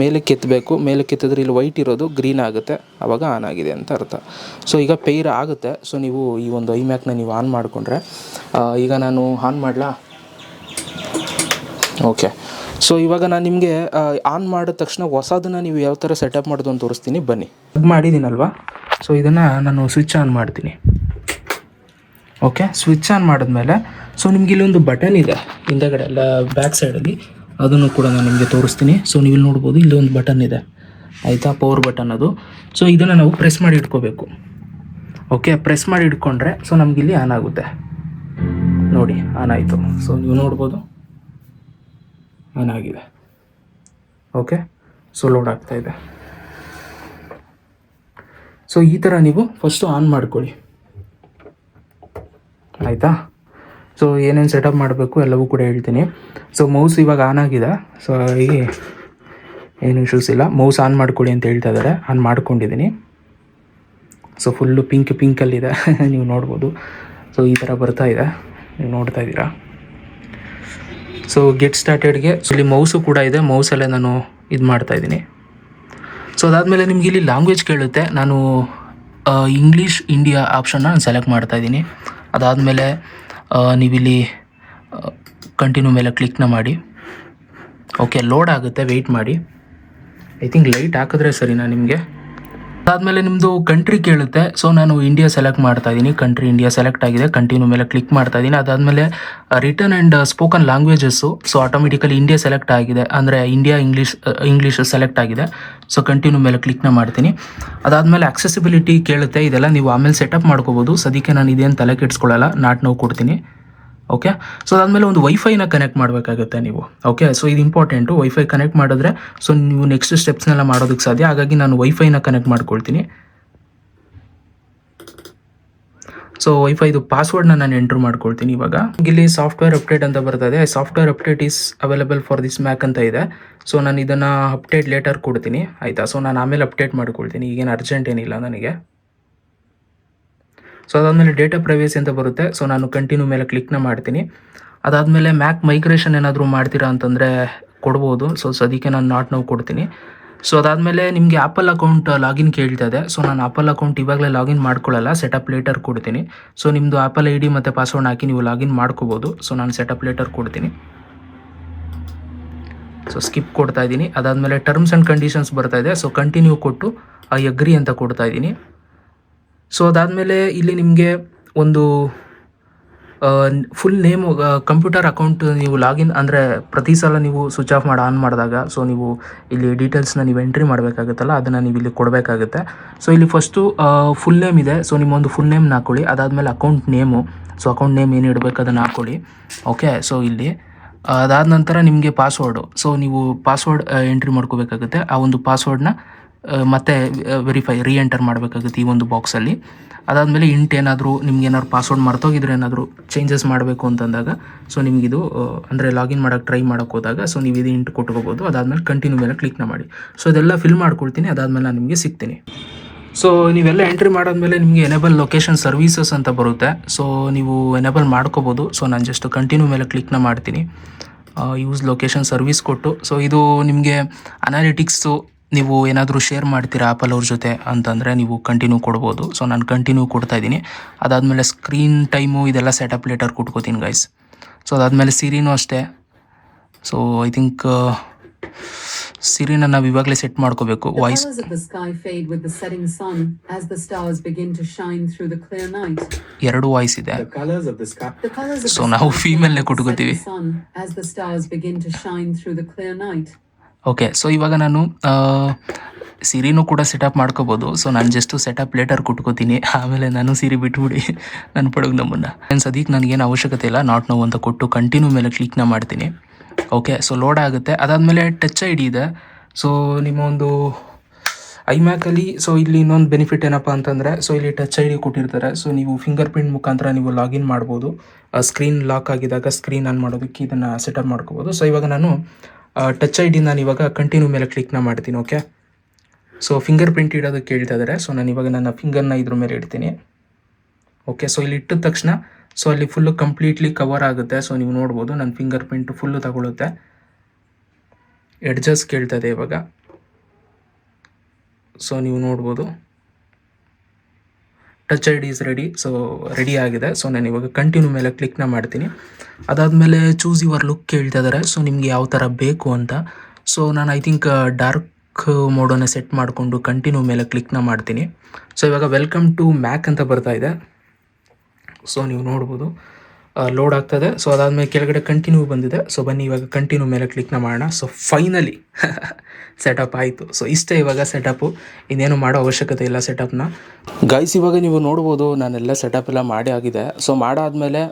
ಮೇಲೆ ಕೆತ್ತಬೇಕು ಎತ್ತಬೇಕು ಕೆತ್ತಿದ್ರೆ ಇಲ್ಲಿ ವೈಟ್ ಇರೋದು ಗ್ರೀನ್ ಆಗುತ್ತೆ. ಆವಾಗ ಆನ್ ಆಗಿದೆ ಅಂತ ಅರ್ಥ. ಸೊ ಈಗ ಪೇರ್ ಆಗುತ್ತೆ. ಸೊ ನೀವು ಈ ಒಂದು ಐ ಮ್ಯಾಕ್ನ ನೀವು ಆನ್ ಮಾಡಿಕೊಂಡ್ರೆ ಈಗ ನಾನು ಆನ್ ಮಾಡಲಾ? ಓಕೆ ಸೊ ಇವಾಗ ನಾನು ನಿಮಗೆ ಆನ್ ಮಾಡಿದ ತಕ್ಷಣ ಹೊಸದನ್ನ ನೀವು ಯಾವ ಥರ ಸೆಟಪ್ ಮಾಡೋದು ಅಂತ ತೋರಿಸ್ತೀನಿ, ಬನ್ನಿ. ಅದು ಮಾಡಿದ್ದೀನಲ್ವಾ ಸೊ ಇದನ್ನು ನಾನು ಸ್ವಿಚ್ ಆನ್ ಮಾಡ್ತೀನಿ. ಓಕೆ ಸ್ವಿಚ್ ಆನ್ ಮಾಡಿದ್ಮೇಲೆ ಸೊ ನಿಮ್ಗೆ ಇಲ್ಲೊಂದು ಬಟನ್ ಇದೆ. ಹಿಂದೆಗಡೆ ಎಲ್ಲ ಬ್ಯಾಕ್ ಸೈಡಲ್ಲಿ ಅದನ್ನು ಕೂಡ ನಾನು ನಿಮಗೆ ತೋರಿಸ್ತೀನಿ. ಸೊ ನೀವು ಇಲ್ಲಿ ನೋಡ್ಬೋದು, ಇಲ್ಲಿ ಒಂದು ಬಟನ್ ಇದೆ. ಆಯಿತಾ? ಪವರ್ ಬಟನ್ ಅದು. ಸೊ ಇದನ್ನು ನಾವು ಪ್ರೆಸ್ ಮಾಡಿ ಇಟ್ಕೋಬೇಕು. ಓಕೆ ಪ್ರೆಸ್ ಮಾಡಿ ಇಟ್ಕೊಂಡ್ರೆ ಸೊ ನಮಗಿಲ್ಲಿ ಆನ್ ಆಗುತ್ತೆ. ನೋಡಿ ಆನ್ ಆಯಿತು. ಸೊ ನೀವು ನೋಡ್ಬೋದು. ಆನ್ ಆಗಿದೆ. ಓಕೆ? ಸೊ ಲೋಡ್ ಆಗ್ತಾ ಇದೆ. ಸೊ ಈ ಥರ ನೀವು ಫಸ್ಟು ಆನ್ ಮಾಡ್ಕೊಳ್ಳಿ. ಆಯಿತಾ? ಸೊ ಏನೇನು ಸೆಟಪ್ ಮಾಡಬೇಕು ಎಲ್ಲವೂ ಕೂಡ ಹೇಳ್ತೀನಿ. ಸೊ ಮೌಸ್ ಇವಾಗ ಆನ್ ಆಗಿದೆ. ಸೊ ಈ ಏನು ಇಶ್ಯೂಸ್ ಇಲ್ಲ. ಮೌಸ್ ಆನ್ ಮಾಡ್ಕೊಳ್ಳಿ ಅಂತ ಹೇಳ್ತಾ ಇದ್ದಾರೆ. ಆನ್ ಮಾಡ್ಕೊಂಡಿದ್ದೀನಿ. ಸೊ ಫುಲ್ಲು ಪಿಂಕ್ ಪಿಂಕಲ್ಲಿದೆ ನೀವು ನೋಡ್ಬೋದು. ಸೊ ಈ ಥರ ಬರ್ತಾ ಇದೆ. ನೀವು ನೋಡ್ತಾ ಇದ್ದೀರಾ? ಸೊ ಗೆಟ್ ಸ್ಟಾರ್ಟೆಡ್ಗೆ ಇಲ್ಲಿ ಮೌಸು ಕೂಡ ಇದೆ. ಮೌಸಲ್ಲೇ ನಾನು ಇದು ಮಾಡ್ತಾ ಇದ್ದೀನಿ. ಸೊ ಅದಾದಮೇಲೆ ನಿಮ್ಗೆ ಇಲ್ಲಿ ಲ್ಯಾಂಗ್ವೇಜ್ ಕೇಳುತ್ತೆ. ನಾನು ಇಂಗ್ಲೀಷ್ ಇಂಡಿಯಾ ಆಪ್ಷನ್ನ ನಾನು ಸೆಲೆಕ್ಟ್ ಮಾಡ್ತಾ ಇದ್ದೀನಿ. ಅದಾದಮೇಲೆ ನೀವಿಲ್ಲಿ ಕಂಟಿನ್ಯೂ ಮೇಲೆ ಕ್ಲಿಕ್ನ ಮಾಡಿ. ಓಕೆ ಲೋಡ್ ಆಗುತ್ತೆ. ವೆಯ್ಟ್ ಮಾಡಿ. ಐ ಥಿಂಕ್ ಲೈಟ್ ಹಾಕಿದ್ರೆ ಸರಿನಾ ನಿಮಗೆ? ಅದಾದಮೇಲೆ ನಿಮ್ಮದು ಕಂಟ್ರಿ ಕೇಳುತ್ತೆ. ಸೊ ನಾನು ಇಂಡಿಯಾ ಸೆಲೆಕ್ಟ್ ಮಾಡ್ತಾ ಇದ್ದೀನಿ ಕಂಟ್ರಿ ಇಂಡಿಯಾ ಸೆಲೆಕ್ಟ್ ಆಗಿದೆ. ಕಂಟಿನ್ಯೂ ಮೇಲೆ ಕ್ಲಿಕ್ ಮಾಡ್ತಾ ಇದ್ದೀನಿ ಅದಾದಮೇಲೆ return and spoken languages so automatically India select ಆಗಿದೆ. ಅಂದರೆ ಇಂಡಿಯಾ ಇಂಗ್ಲೀಷ್ ಇಂಗ್ಲೀಷ್ ಸೆಲೆಕ್ಟ್ ಆಗಿದೆ. ಸೊ ಕಂಟಿನ್ಯೂ ಮೇಲೆ ಕ್ಲಿಕ್ನ ಮಾಡ್ತೀನಿ. ಅದಾದಮೇಲೆ ಅಕ್ಸೆಸಿಬಿಲಿಟಿ ಕೇಳುತ್ತೆ. ಇದೆಲ್ಲ ನೀವು ಆಮೇಲೆ ಸೆಟಪ್ ಮಾಡ್ಕೋಬೋದು. ಸದ್ಯಕ್ಕೆ ನಾನು ಇದೇನು ತಲೆ ಕೆಡಿಸ್ಕೊಳ್ಳಲ್ಲ ನಾಟ್ ನೋವು ಕೊಡ್ತೀನಿ. ಓಕೆ ಸೊ ಅದಾದಮೇಲೆ ಒಂದು ವೈಫೈನ ಕನೆಕ್ಟ್ ಮಾಡಬೇಕಾಗುತ್ತೆ ನೀವು. ಓಕೆ ಸೊ ಇದು ಇಂಪಾರ್ಟೆಂಟು ವೈಫೈ ಕನೆಕ್ಟ್ ಮಾಡಿದ್ರೆ ಸೊ ನೀವು ನೆಕ್ಸ್ಟ್ ಸ್ಟೆಪ್ಸ್ನೆಲ್ಲ ಮಾಡೋದಕ್ಕೆ ಸಾಧ್ಯ. ಹಾಗಾಗಿ ನಾನು ವೈಫೈನ ಕನೆಕ್ಟ್ ಮಾಡ್ಕೊಳ್ತೀನಿ. ಸೊ ವೈಫೈದು ಪಾಸ್ವರ್ಡ್ನ ನಾನು ಎಂಟ್ರ್ ಮಾಡ್ಕೊಳ್ತೀನಿ ಇವಾಗ. ಇಲ್ಲಿ ಸಾಫ್ಟ್ವೇರ್ ಅಪ್ಡೇಟ್ ಅಂತ ಬರ್ತದೆ software update is available for this Mac ಅಂತ ಇದೆ. ಸೊ ನಾನು ಇದನ್ನು ಅಪ್ಡೇಟ್ ಲೇಟರ್ ಕೊಡ್ತೀನಿ. ಆಯಿತಾ? ಸೊ ನಾನು ಆಮೇಲೆ ಅಪ್ಡೇಟ್ ಮಾಡ್ಕೊಳ್ತೀನಿ. ಈಗೇನು ಅರ್ಜೆಂಟ್ ಏನಿಲ್ಲ ನನಗೆ. ಸೊ ಅದಾದಮೇಲೆ ಡೇಟಾ ಪ್ರೈವೇಸಿ ಅಂತ ಬರುತ್ತೆ. ಸೊ ನಾನು ಕಂಟಿನ್ಯೂ ಮೇಲೆ ಕ್ಲಿಕ್ನ ಮಾಡ್ತೀನಿ. ಅದಾದಮೇಲೆ ಮ್ಯಾಕ್ ಮೈಗ್ರೇಷನ್ ಏನಾದರೂ ಮಾಡ್ತೀರಾ ಅಂತಂದರೆ ಕೊಡ್ಬೋದು. ಸೊ ಸದ್ಯಕ್ಕೆ ನಾನು ನಾಟ್ ನೋವು ಕೊಡ್ತೀನಿ. ಸೊ ಅದಾದಮೇಲೆ ನಿಮಗೆ ಆಪಲ್ ಅಕೌಂಟ್ ಲಾಗಿನ್ ಕೇಳ್ತಾ ಇದೆ. ಸೊ ನಾನು ಆಪಲ್ ಅಕೌಂಟ್ ಇವಾಗಲೇ ಲಾಗಿನ್ ಮಾಡ್ಕೊಳ್ಳಲ್ಲ. ಸೆಟಪ್ ಲೇಟರ್ ಕೊಡ್ತೀನಿ. ಸೊ ನಿಮ್ಮದು ಆಪಲ್ ಐ ಡಿ ಮತ್ತು ಪಾಸ್ವರ್ಡ್ ಹಾಕಿ ನೀವು ಲಾಗಿನ್ ಮಾಡ್ಕೋಬೋದು. ಸೊ ನಾನು ಸೆಟಪ್ ಲೇಟರ್ ಕೊಡ್ತೀನಿ. ಸೊ ಸ್ಕಿಪ್ ಕೊಡ್ತಾ ಇದ್ದೀನಿ. ಅದಾದಮೇಲೆ ಟರ್ಮ್ಸ್ ಆ್ಯಂಡ್ ಕಂಡೀಷನ್ಸ್ ಬರ್ತಾ ಇದೆ. ಸೊ ಕಂಟಿನ್ಯೂ ಕೊಟ್ಟು ಐ ಅಗ್ರಿ ಅಂತ ಕೊಡ್ತಾ ಇದ್ದೀನಿ. ಸೊ ಅದಾದಮೇಲೆ ಇಲ್ಲಿ ನಿಮಗೆ ಒಂದು ಫುಲ್ ನೇಮು ಕಂಪ್ಯೂಟರ್ ಅಕೌಂಟ್ ನೀವು ಲಾಗಿನ್ ಅಂದರೆ ಪ್ರತಿ ಸಲ ನೀವು ಸ್ವಿಚ್ ಆಫ್ ಮಾಡಿ ಆನ್ ಮಾಡಿದಾಗ ಸೊ ನೀವು ಇಲ್ಲಿ ಡೀಟೇಲ್ಸ್ನ ನೀವು ಎಂಟ್ರಿ ಮಾಡಬೇಕಾಗುತ್ತಲ್ಲ, ಅದನ್ನು ನೀವು ಇಲ್ಲಿ ಕೊಡಬೇಕಾಗುತ್ತೆ. ಸೊ ಇಲ್ಲಿ ಫಸ್ಟು ಫುಲ್ ನೇಮ್ ಇದೆ. ಸೊ ನಿಮ್ಮೊಂದು ಫುಲ್ ನೇಮ್ನ ಹಾಕ್ಕೊಳ್ಳಿ ಅದಾದಮೇಲೆ account name so account name ಏನು ಇಡಬೇಕು ಅದನ್ನು ಹಾಕ್ಕೊಳ್ಳಿ ಓಕೆ ಸೊ ಇಲ್ಲಿ, ಅದಾದ ನಂತರ ನಿಮಗೆ ಪಾಸ್ವರ್ಡು ಸೊ ನೀವು ಪಾಸ್ವರ್ಡ್ ಎಂಟ್ರಿ ಮಾಡ್ಕೋಬೇಕಾಗುತ್ತೆ. ಆ ಒಂದು ಪಾಸ್ವರ್ಡ್ನ ಮತ್ತೆ ವೆರಿಫೈ ರೀ ಎಂಟರ್ ಮಾಡಬೇಕಾಗುತ್ತೆ ಈ ಒಂದು ಬಾಕ್ಸಲ್ಲಿ ಅದಾದಮೇಲೆ ಇಂಟ್ ಏನಾದರೂ ನಿಮ್ಗೆ ಏನಾದ್ರು ಪಾಸ್ವರ್ಡ್ ಮರ್ತೋಗಿದ್ರೆ ಏನಾದರೂ ಚೇಂಜಸ್ ಮಾಡಬೇಕು ಅಂತಂದಾಗ ಸೊ ನಿಮಗಿದು ಅಂದರೆ ಲಾಗಿನ್ ಮಾಡೋಕ್ಕೆ ಟ್ರೈ ಮಾಡೋಕ್ಕೆ ಹೋದಾಗ ಸೊ ನೀವು ಇದು ಇಂಟ್ ಕೊಟ್ಕೋಬೋದು. ಅದಾದಮೇಲೆ ಕಂಟಿನ್ಯೂ ಮೇಲೆ ಕ್ಲಿಕ್ನ ಮಾಡಿ. ಸೊ ಇದೆಲ್ಲ ಫಿಲ್ ಮಾಡ್ಕೊಳ್ತೀನಿ, ಅದಾದಮೇಲೆ ನಾನು ನಿಮಗೆ ಸಿಗ್ತೀನಿ. ಸೊ ನೀವೆಲ್ಲ ಎಂಟ್ರಿ ಮಾಡಾದ್ಮೇಲೆ ನಿಮಗೆ ಎನೇಬಲ್ ಲೊಕೇಶನ್ ಸರ್ವೀಸಸ್ ಅಂತ ಬರುತ್ತೆ. ಸೊ ನೀವು ಎನೇಬಲ್ ಮಾಡ್ಕೋಬೋದು. ಸೊ ನಾನು ಜಸ್ಟ್ ಕಂಟಿನ್ಯೂ ಮೇಲೆ ಕ್ಲಿಕ್ನ ಮಾಡ್ತೀನಿ. ಯೂಸ್ ಲೊಕೇಶನ್ ಸರ್ವಿಸ್ ಕೊಟ್ಟು. ಸೊ ಇದು ನಿಮಗೆ ಅನಾಲಿಟಿಕ್ಸು ನೀವು ಏನಾದರೂ ಶೇರ್ ಮಾಡ್ತೀರಾ ಆ್ಯಪಲ್ ಅವ್ರ ಜೊತೆ ಅಂತಂದರೆ ನೀವು ಕಂಟಿನ್ಯೂ ಕೊಡ್ಬೋದು. ಸೊ ನಾನು ಕಂಟಿನ್ಯೂ ಕೊಡ್ತಾ ಇದ್ದೀನಿ. ಅದಾದಮೇಲೆ ಸ್ಕ್ರೀನ್ ಟೈಮು ಇದೆಲ್ಲ ಸೆಟಪ್ ಲೇಟರ್ ಕೊಟ್ಕೋತೀನಿ ಗೈಸ್ ಸೊ ಅದಾದಮೇಲೆ ಸಿರಿನೂ ಅಷ್ಟೇ. ಸೊ ಐ ಥಿಂಕ್ ಸಿರಿನ ನಾವು ಇವಾಗಲೇ ಸೆಟ್ ಮಾಡ್ಕೋಬೇಕು. ವಾಯ್ಸ್ ಎರಡು ವಾಯ್ಸ್ ಇದೆ. ಸೊ ನಾವು ಫೀಮೇಲ್ ಕುಟ್ಕೋತೀವಿ. ಓಕೆ ಸೊ ಇವಾಗ ನಾನು ಸಿರಿನೂ ಕೂಡ ಸೆಟಪ್ ಮಾಡ್ಕೋಬೋದು. ಸೊ ನಾನು ಜಸ್ಟು ಸೆಟಪ್ ಲೇಟರ್ ಕುಟ್ಕೋತೀನಿ. ಆಮೇಲೆ ನಾನು ಸಿರಿ ಬಿಟ್ಬಿಡಿ. ನನ್ನ ಪಡೋಗಿ ನಮ್ಮನ್ನು. ನಾನು ಸದ್ಯಕ್ಕೆ ನನಗೇನು ಅವಶ್ಯಕತೆ ಇಲ್ಲ. ನಾಟ್ ನೋವು ಅಂತ ಕೊಟ್ಟು ಕಂಟಿನ್ಯೂ ಮೇಲೆ ಕ್ಲಿಕ್ನ ಮಾಡ್ತೀನಿ. ಓಕೆ ಸೊ ಲೋಡ್ ಆಗುತ್ತೆ. ಅದಾದಮೇಲೆ ಟಚ್ ಐ ಡಿ ಇದೆ. ಸೊ ನಿಮ್ಮ ಒಂದು ಐಮ್ಯಾಕಲ್ಲಿ ಸೊ ಇಲ್ಲಿ ಇನ್ನೊಂದು ಬೆನಿಫಿಟ್ ಏನಪ್ಪ ಅಂತಂದರೆ ಸೊ ಇಲ್ಲಿ ಟಚ್ ಐ ಡಿ ಕೊಟ್ಟಿರ್ತಾರೆ. ಸೊ ನೀವು ಫಿಂಗರ್ ಪ್ರಿಂಟ್ ಮುಖಾಂತರ ನೀವು ಲಾಗಿನ್ ಮಾಡ್ಬೋದು. ಸ್ಕ್ರೀನ್ ಲಾಕ್ ಆಗಿದಾಗ ಸ್ಕ್ರೀನ್ ಆನ್ ಮಾಡೋದಕ್ಕೆ ಇದನ್ನು ಸೆಟಪ್ ಮಾಡ್ಕೋಬೋದು. ಸೊ ಇವಾಗ ನಾನು ಟಚ್ ಐ ಡಿ ನಾನು ಇವಾಗ ಕಂಟಿನ್ಯೂ ಮೇಲೆ ಕ್ಲಿಕ್ನ ಮಾಡ್ತೀನಿ ಓಕೆ ಸೊ ಫಿಂಗರ್ ಪ್ರಿಂಟ್ ಇಡೋದಕ್ಕೆ ಕೇಳ್ತಾ ಇದ್ದಾರೆ ಸೊ ನಾನು ಇವಾಗ ನನ್ನ ಫಿಂಗರ್ನ ಇದ್ರ ಮೇಲೆ ಇಡ್ತೀನಿ. ಓಕೆ ಸೊ ಇಲ್ಲಿ ಇಟ್ಟಿದ ತಕ್ಷಣ ಸೊ ಅಲ್ಲಿ ಫುಲ್ಲು ಕಂಪ್ಲೀಟ್ಲಿ ಕವರ್ ಆಗುತ್ತೆ. ಸೊ ನೀವು ನೋಡ್ಬೋದು ನನ್ನ ಫಿಂಗರ್ ಪ್ರಿಂಟ್ ಫುಲ್ಲು ತಗೊಳುತ್ತೆ ಎಡ್ಜಸ್ ಕೇಳ್ತದೆ ಇವಾಗ. ಸೊ ನೀವು ನೋಡ್ಬೋದು. Touch I D is ready so ready ಆಗಿದೆ. ಸೊ ನಾನು ಇವಾಗ ಕಂಟಿನ್ಯೂ ಮೇಲೆ ಕ್ಲಿಕ್ನ ಮಾಡ್ತೀನಿ. ಅದಾದಮೇಲೆ ಚೂಸ್ ಯುವರ್ ಲುಕ್ ಕೇಳ್ತಾ ಇದ್ದಾರೆ ಸೊ ನಿಮಗೆ ಯಾವ ಥರ ಬೇಕು ಅಂತ. ಸೊ ನಾನು ಐ ಥಿಂಕ್ ಡಾರ್ಕ್ ಮೋಡನ್ನು ಸೆಟ್ ಮಾಡಿಕೊಂಡು ಕಂಟಿನ್ಯೂ ಮೇಲೆ ಕ್ಲಿಕ್ನ ಮಾಡ್ತೀನಿ. ಸೊ ಇವಾಗ ವೆಲ್ಕಮ್ ಟು ಮ್ಯಾಕ್ ಅಂತ ಬರ್ತಾ ಇದೆ. ಸೊ ನೀವು ನೋಡ್ಬೋದು. ಲೋಡ್ ಆಗ್ತದೆ. ಸೊ ಅದಾದಮೇಲೆ ಕೆಳಗಡೆ ಕಂಟಿನ್ಯೂ ಬಂದಿದೆ. ಸೊ ಬನ್ನಿ, ಇವಾಗ ಕಂಟಿನ್ಯೂ ಮೇಲೆ ಕ್ಲಿಕ್ನ ಮಾಡೋಣ. ಸೊ ಫೈನಲಿ ಸೆಟಪ್ ಆಯಿತು. ಸೊ ಇಷ್ಟೇ ಇವಾಗ ಸೆಟಪ್ಪು ಇನ್ನೇನು ಮಾಡೋ ಅವಶ್ಯಕತೆ ಇಲ್ಲ ಸೆಟಪ್ನ ಗೈಸ್ ಇವಾಗ ನೀವು ನೋಡ್ಬೋದು ನಾನೆಲ್ಲ ಸೆಟಪ್ ಎಲ್ಲ ಮಾಡಿ ಆಗಿದೆ. ಸೊ ಮಾಡಾದ್ಮೇಲೆ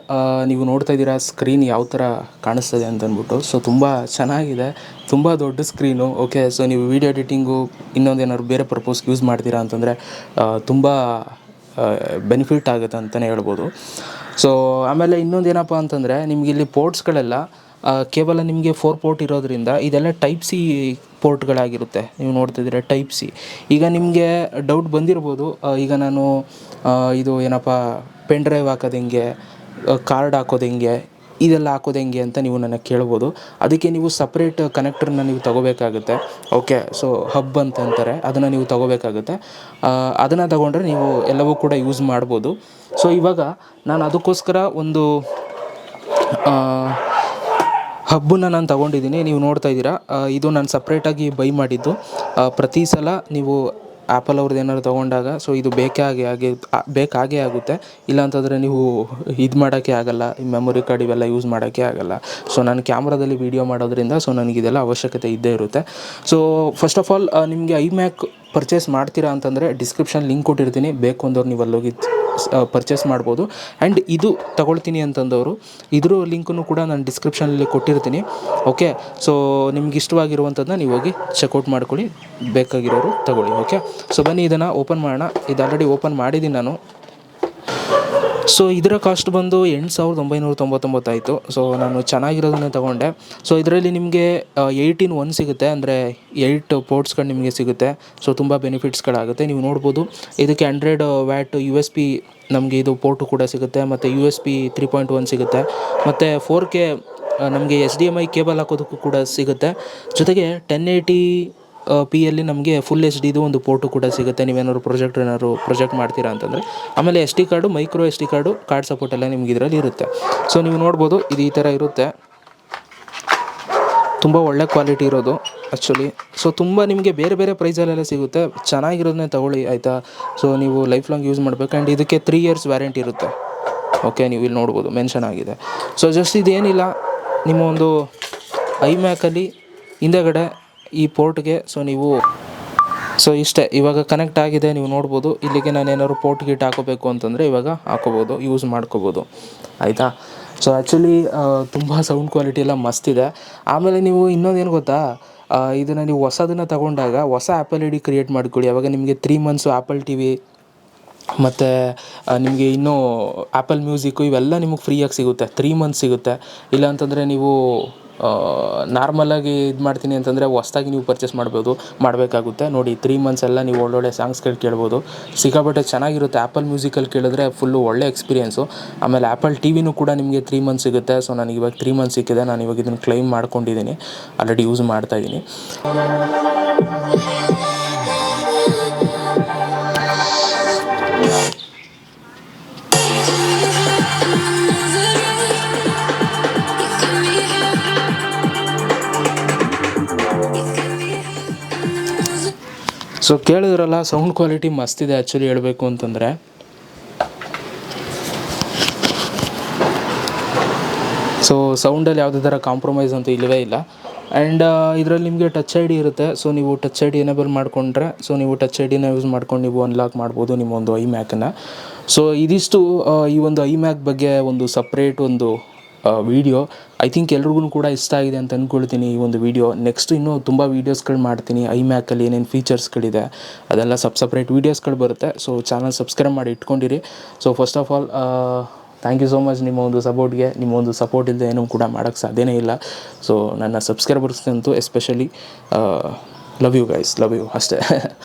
ನೀವು ನೋಡ್ತಾ ಇದ್ದೀರಾ ಸ್ಕ್ರೀನ್ ಯಾವ ಥರ ಕಾಣಿಸ್ತದೆ ಅಂತಂದ್ಬಿಟ್ಟು. ಸೊ ತುಂಬ ಚೆನ್ನಾಗಿದೆ. ತುಂಬ ದೊಡ್ಡ ಸ್ಕ್ರೀನು ಓಕೆ ಸೊ ನೀವು ವಿಡಿಯೋ ಎಡಿಟಿಂಗು ಇನ್ನೊಂದು ಏನಾದ್ರು ಬೇರೆ ಪರ್ಪೋಸ್ಗೆ ಯೂಸ್ ಮಾಡ್ತೀರಾ ಅಂತಂದರೆ ತುಂಬ ಬೆನಿಫಿಟ್ ಆಗುತ್ತೆ ಅಂತಲೇ ಹೇಳ್ಬೋದು. ಸೊ ಆಮೇಲೆ ಇನ್ನೊಂದು ಏನಪ್ಪ ಅಂತಂದರೆ, ನಿಮ್ಗೆ ಇಲ್ಲಿ ಪೋರ್ಟ್ಸ್ಗಳೆಲ್ಲ ಕೇವಲ ನಿಮಗೆ ಫೋರ್ ಪೋರ್ಟ್ ಇರೋದ್ರಿಂದ ಇದೆಲ್ಲ ಟೈಪ್ ಸಿ ಪೋರ್ಟ್ಗಳಾಗಿರುತ್ತೆ ನೀವು ನೋಡ್ತಿದ್ದೀರ ಟೈಪ್ ಸಿ ಈಗ ನಿಮಗೆ ಡೌಟ್ ಬಂದಿರ್ಬೋದು ಈಗ ನಾನು ಇದು ಏನಪ್ಪ ಪೆನ್ ಡ್ರೈವ್ ಹಾಕೋದು ಹೆಂಗೆ ಕಾರ್ಡ್ ಹಾಕೋದು ಹೆಂಗೆ ಇದೆಲ್ಲ ಹಾಕೋದು ಹೆಂಗೆ ಅಂತ ನೀವು ನನಗೆ ಕೇಳ್ಬೋದು. ಅದಕ್ಕೆ ನೀವು ಸಪ್ರೇಟ್ ಕನೆಕ್ಟರ್ನ ನೀವು ತಗೋಬೇಕಾಗುತ್ತೆ. ಓಕೆ ಸೊ ಹಬ್ ಅಂತ ಅಂತಾರೆ, ಅದನ್ನು ನೀವು ತಗೋಬೇಕಾಗುತ್ತೆ. ಅದನ್ನು ತಗೊಂಡ್ರೆ ನೀವು ಎಲ್ಲವೂ ಕೂಡ ಯೂಸ್ ಮಾಡ್ಬೋದು. ಸೊ ಇವಾಗ ನಾನು ಅದಕ್ಕೋಸ್ಕರ ಒಂದು ಹಬ್ಬನ್ನ ನಾನು ತಗೊಂಡಿದ್ದೀನಿ. ನೀವು ನೋಡ್ತಾ ಇದ್ದೀರಾ ಇದು ನಾನು ಸಪ್ರೇಟಾಗಿ ಬೈ ಮಾಡಿದ್ದು. ಪ್ರತಿ ಸಲ ನೀವು ಆ್ಯಪಲ್ ಅವ್ರದ್ದು ಏನಾದ್ರು ತೊಗೊಂಡಾಗ ಸೊ ಇದು ಬೇಕೇ ಆಗಿ ಆಗಿ ಬೇಕಾಗೇ ಆಗುತ್ತೆ. ಇಲ್ಲ ಅಂತಂದರೆ ನೀವು ಇದು ಮಾಡೋಕ್ಕೆ ಆಗಲ್ಲ, ಈ ಮೆಮೊರಿ ಕಾರ್ಡ್ ಇವೆಲ್ಲ ಯೂಸ್ ಮಾಡೋಕ್ಕೆ ಆಗಲ್ಲ. ಸೊ ನಾನು ಕ್ಯಾಮ್ರಾದಲ್ಲಿ ವೀಡಿಯೋ ಮಾಡೋದ್ರಿಂದ ಸೊ ನನಗಿದೆಲ್ಲ ಅವಶ್ಯಕತೆ ಇದ್ದೇ ಇರುತ್ತೆ. ಸೊ ಫಸ್ಟ್ ಆಫ್ ಆಲ್ ನಿಮಗೆ ಐ ಮ್ಯಾಕ್ ಪರ್ಚೇಸ್ ಮಾಡ್ತೀರಾ ಅಂತಂದರೆ ಡಿಸ್ಕ್ರಿಪ್ಷನ್ ಲಿಂಕ್ ಕೊಟ್ಟಿರ್ತೀನಿ. ಬೇಕು ಅಂದವ್ರು ನೀವು ಅಲ್ಲೋಗಿ ಪರ್ಚೇಸ್ ಮಾಡ್ಬೋದು. ಆ್ಯಂಡ್ ಇದು ತಗೊಳ್ತೀನಿ ಅಂತಂದವರು, ಇದ್ರ ಲಿಂಕನ್ನು ಕೂಡ ನಾನು ಡಿಸ್ಕ್ರಿಪ್ಷನಲ್ಲಿ ಕೊಟ್ಟಿರ್ತೀನಿ. ಓಕೆ ಸೊ ನಿಮ್ಗೆ ಇಷ್ಟವಾಗಿರುವಂಥದ್ದನ್ನ ನೀವು ಹೋಗಿ ಚೆಕ್ಔಟ್ ಮಾಡ್ಕೊಳ್ಳಿ. ಬೇಕಾಗಿರೋರು ತಗೊಳ್ಳಿ. ಓಕೆ ಸೊ ಬನ್ನಿ, ಇದನ್ನು ಓಪನ್ ಮಾಡೋಣ. ಇದು ಆಲ್ರೆಡಿ ಓಪನ್ ಮಾಡಿದ್ದೀನಿ ನಾನು. ಸೊ ಇದರ ಕಾಸ್ಟ್ ಬಂದು ಎಂಟು ಸಾವಿರದ ಒಂಬೈನೂರ ತೊಂಬತ್ತೊಂಬತ್ತಾಯಿತು ಸೊ ನಾನು ಚೆನ್ನಾಗಿರೋದನ್ನೇ ತೊಗೊಂಡೆ. ಸೊ ಇದರಲ್ಲಿ ನಿಮಗೆ ಏಯ್ಟೀನ್ ಒನ್ ಸಿಗುತ್ತೆ. ಅಂದರೆ ಏಯ್ಟ್ ಪೋರ್ಟ್ಸ್ಗಳು ನಿಮಗೆ ಸಿಗುತ್ತೆ. ಸೊ ತುಂಬ ಬೆನಿಫಿಟ್ಸ್ಗಳಾಗುತ್ತೆ ನೀವು ನೋಡ್ಬೋದು, ಇದಕ್ಕೆ hundred watt U S P ನಮಗೆ ಇದು ಪೋರ್ಟು ಕೂಡ ಸಿಗುತ್ತೆ. ಮತ್ತು U S P three point one ಸಿಗುತ್ತೆ. ಮತ್ತು ಫೋರ್ ಕೆ ನಮಗೆ S D M I cable ಹಾಕೋದಕ್ಕೂ ಕೂಡ ಸಿಗುತ್ತೆ. ಜೊತೆಗೆ ಟೆನ್ ಏಯ್ಟಿ ಪಿಯಲ್ಲಿ ನಮಗೆ ಫುಲ್ ಎಚ್ ಡಿದು ಒಂದು ಪೋರ್ಟು ಕೂಡ ಸಿಗುತ್ತೆ. ನೀವೇನಾದ್ರು ಪ್ರೊಜೆಕ್ಟ್ ಏನಾದ್ರು ಪ್ರೊಜೆಕ್ಟ್ ಮಾಡ್ತೀರಾ ಅಂತಂದರೆ. ಆಮೇಲೆ S D card micro S D card card support ಎಲ್ಲ ನಿಮ್ಗೆ ಇದರಲ್ಲಿ ಇರುತ್ತೆ. ಸೊ ನೀವು ನೋಡ್ಬೋದು, ಇದು ಈ ಥರ ಇರುತ್ತೆ. ತುಂಬ ಒಳ್ಳೆ ಕ್ವಾಲಿಟಿ ಇರೋದು ಆ್ಯಕ್ಚುಲಿ ಸೊ ತುಂಬ ನಿಮಗೆ ಬೇರೆ ಬೇರೆ ಪ್ರೈಸಲ್ಲೆಲ್ಲ ಸಿಗುತ್ತೆ. ಚೆನ್ನಾಗಿರೋದನ್ನೇ ತಗೊಳ್ಳಿ, ಆಯಿತಾ? ಸೊ ನೀವು ಲೈಫ್ ಲಾಂಗ್ ಯೂಸ್ ಮಾಡಬೇಕು. ಆ್ಯಂಡ್ ಇದಕ್ಕೆ ತ್ರೀ ಇಯರ್ಸ್ ವ್ಯಾರಂಟಿ ಇರುತ್ತೆ. ಓಕೆ ನೀವು ಇಲ್ಲಿ ನೋಡ್ಬೋದು ಮೆನ್ಷನ್ ಆಗಿದೆ. ಸೊ ಜಸ್ಟ್ ಇದೇನಿಲ್ಲ, ನಿಮ್ಮ ಒಂದು ಐ ಮ್ಯಾಕಲ್ಲಿ ಹಿಂದೆಗಡೆ ಈ ಪೋರ್ಟ್ಗೆ ಸೊ ನೀವು ಸೊ ಇಷ್ಟೇ, ಇವಾಗ ಕನೆಕ್ಟ್ ಆಗಿದೆ, ನೀವು ನೋಡ್ಬೋದು. ಇಲ್ಲಿಗೆ ನಾನು ಏನಾದ್ರು ಪೋರ್ಟ್ ಗೀಟ್ ಹಾಕೋಬೇಕು ಅಂತಂದರೆ ಇವಾಗ ಹಾಕೋಬೋದು ಯೂಸ್ ಮಾಡ್ಕೋಬೋದು. ಆಯಿತಾ? ಸೊ ಆ್ಯಕ್ಚುಲಿ ತುಂಬ ಸೌಂಡ್ ಕ್ವಾಲಿಟಿ ಎಲ್ಲ ಮಸ್ತಿದೆ ಆಮೇಲೆ ನೀವು ಇನ್ನೊಂದೇನು ಗೊತ್ತಾ? ಇದನ್ನು ನೀವು ಹೊಸದನ್ನು ತಗೊಂಡಾಗ ಹೊಸ ಆ್ಯಪಲ್ ಐ ಡಿ ಕ್ರಿಯೇಟ್ ಮಾಡ್ಕೊಳ್ಳಿ. ಅವಾಗ ನಿಮಗೆ three months Apple T V ಮತ್ತು ನಿಮಗೆ ಇನ್ನೂ ಆ್ಯಪಲ್ ಮ್ಯೂಸಿಕ್ಕು ಇವೆಲ್ಲ ನಿಮಗೆ ಫ್ರೀಯಾಗಿ ಸಿಗುತ್ತೆ. ತ್ರೀ ಮಂತ್ಸ್ ಸಿಗುತ್ತೆ. ಇಲ್ಲ ಅಂತಂದರೆ ನೀವು ನಾರ್ಮಲಾಗಿ ಇದು ಮಾಡ್ತೀನಿ ಅಂತಂದರೆ ಹೊಸ್ದಾಗಿ ನೀವು ಪರ್ಚೇಸ್ ಮಾಡ್ಬೋದು, ಮಾಡಬೇಕಾಗುತ್ತೆ. ನೋಡಿ ತ್ರೀ ಮಂತ್ಸ್ ಎಲ್ಲ ನೀವು ಒಳ್ಳೊಳ್ಳೆ ಸಾಂಗ್ಸ್ಗಳು ಕೇಳ್ಬೋದು. ಸಿಕ್ಕಾಪಟ್ಟೆ ಚೆನ್ನಾಗಿರುತ್ತೆ. ಆ್ಯಪಲ್ ಮ್ಯೂಸಿಕಲ್ಲಿ ಕೇಳಿದ್ರೆ ಫುಲ್ಲು ಒಳ್ಳೆ ಎಕ್ಸ್ಪೀರಿಯೆನ್ಸು ಆಮೇಲೆ ಆ್ಯಪಲ್ ಟಿ ವಿನೂ ಕೂಡ ನಿಮಗೆ ತ್ರೀ ಮಂತ್ಸ್ ಸಿಗುತ್ತೆ. ಸೊ ನನಗೆ ಇವಾಗ ತ್ರೀ ಮಂತ್ಸ್ ಸಿಕ್ಕಿದೆ. ನಾನು ಇವಾಗ ಇದನ್ನು ಕ್ಲೈಮ್ ಮಾಡ್ಕೊಂಡಿದ್ದೀನಿ. ಆಲ್ರೆಡಿ ಯೂಸ್ ಮಾಡ್ತಾಯಿದ್ದೀನಿ ಸೊ ಕೇಳಿದ್ರಲ್ಲ ಸೌಂಡ್ ಕ್ವಾಲಿಟಿ ಮಸ್ತಿದೆ ಆ್ಯಕ್ಚುಲಿ ಹೇಳಬೇಕು ಅಂತಂದರೆ. ಸೊ ಸೌಂಡಲ್ಲಿ ಯಾವುದೇ ಥರ ಕಾಂಪ್ರಮೈಸ್ ಅಂತೂ ಇಲ್ಲವೇ ಇಲ್ಲ. ಆ್ಯಂಡ್ ಇದರಲ್ಲಿ ನಿಮಗೆ ಟಚ್ ಐ ಡಿ ಇರುತ್ತೆ. ಸೊ ನೀವು ಟಚ್ ಐ ಡಿ ಎನೇಬಲ್ ಮಾಡಿಕೊಂಡ್ರೆ ಸೊ ನೀವು ಟಚ್ ಐ ಡಿನ ಯೂಸ್ ಮಾಡ್ಕೊಂಡು ನೀವು ಅನ್ಲಾಕ್ ಮಾಡ್ಬೋದು ನಿಮ್ಮ ಒಂದು ಐ ಮ್ಯಾಕನ್ನು ಸೊ ಇದಿಷ್ಟು ಈ ಒಂದು ಐ ಮ್ಯಾಕ್ ಬಗ್ಗೆ ಒಂದು ಸಪ್ರೇಟ್ ಒಂದು ವಿಡಿಯೋ ಐ ಥಿಂಕ್ ಎಲ್ರಿಗೂ ಕೂಡ ಇಷ್ಟ ಆಗಿದೆ ಅಂತ ಅಂದ್ಕೊಳ್ತೀನಿ ಈ ಒಂದು ವಿಡಿಯೋ ನೆಕ್ಸ್ಟ್ ಇನ್ನೂ ತುಂಬ ವೀಡಿಯೋಸ್ಗಳು ಮಾಡ್ತೀನಿ. ಐ ಮ್ಯಾಕಲ್ಲಿ ಏನೇನು ಫೀಚರ್ಸ್ಗಳಿದೆ ಅದೆಲ್ಲ ಸಬ್ ಸಪ್ರೇಟ್ ವೀಡಿಯೋಸ್ಗಳು ಬರುತ್ತೆ. ಸೊ ಚಾನಲ್ ಸಬ್ಸ್ಕ್ರೈಬ್ ಮಾಡಿ ಇಟ್ಕೊಂಡಿರಿ. So first of all thank you so much ನಿಮ್ಮ ಒಂದು ಸಪೋರ್ಟ್ಗೆ ನಿಮ್ಮ ಒಂದು ಸಪೋರ್ಟ್ ಇಲ್ಲದೆ ಏನೂ ಕೂಡ ಮಾಡೋಕ್ಕೆ ಸಾಧ್ಯನೇ ಇಲ್ಲ. ಸೊ ನನ್ನ ಸಬ್ಸ್ಕ್ರೈಬರ್ಸ್ಗಂತೂ especially love you guys love you ಅಷ್ಟೇ.